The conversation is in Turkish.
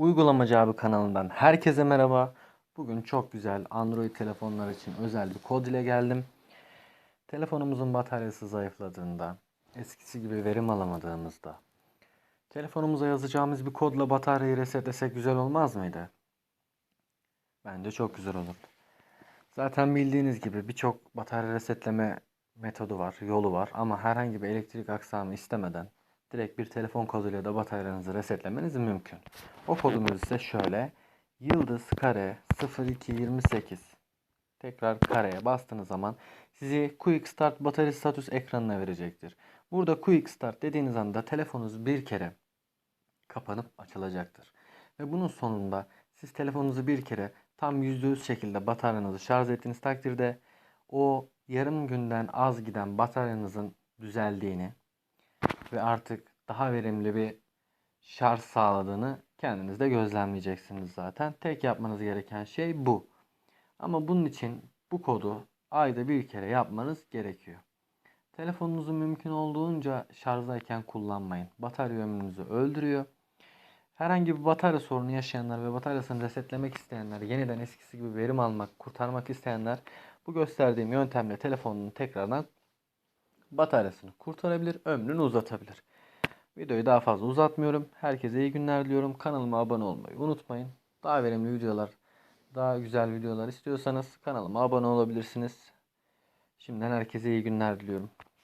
Uygulamacı abi kanalından herkese merhaba. Bugün çok güzel Android telefonlar için özel bir kod ile geldim. Telefonumuzun bataryası zayıfladığında, eskisi gibi verim alamadığımızda, telefonumuza yazacağımız bir kodla bataryayı resetlesek güzel olmaz mıydı? Bence çok güzel olurdu. Zaten bildiğiniz gibi birçok batarya resetleme metodu var, yolu var ama herhangi bir elektrik aksamı istemeden direkt bir telefon koduyla da bataryanızı resetlemeniz mümkün. O kodumuz ise şöyle yıldız kare 0228 tekrar kareye bastığınız zaman sizi Quick Start Battery Status ekranına verecektir. Burada Quick Start dediğiniz anda telefonunuz bir kere kapanıp açılacaktır. Ve bunun sonunda siz telefonunuzu bir kere tam %100 şekilde bataryanızı şarj ettiğiniz takdirde o yarım günden az giden bataryanızın düzeldiğini ve artık daha verimli bir şarj sağladığını kendiniz de gözlemleyeceksiniz zaten. Tek yapmanız gereken şey bu. Ama bunun için bu kodu ayda bir kere yapmanız gerekiyor. Telefonunuzu mümkün olduğunca şarjdayken kullanmayın. Batarya ömrünüzü öldürüyor. Herhangi bir batarya sorunu yaşayanlar ve bataryasını resetlemek isteyenler, yeniden eskisi gibi verim almak, kurtarmak isteyenler bu gösterdiğim yöntemle telefonunu tekrardan bataryasını kurtarabilir, ömrünü uzatabilir. Videoyu daha fazla uzatmıyorum. Herkese iyi günler diliyorum. Kanalıma abone olmayı unutmayın. Daha verimli videolar, daha güzel videolar istiyorsanız kanalıma abone olabilirsiniz. Şimdiden herkese iyi günler diliyorum.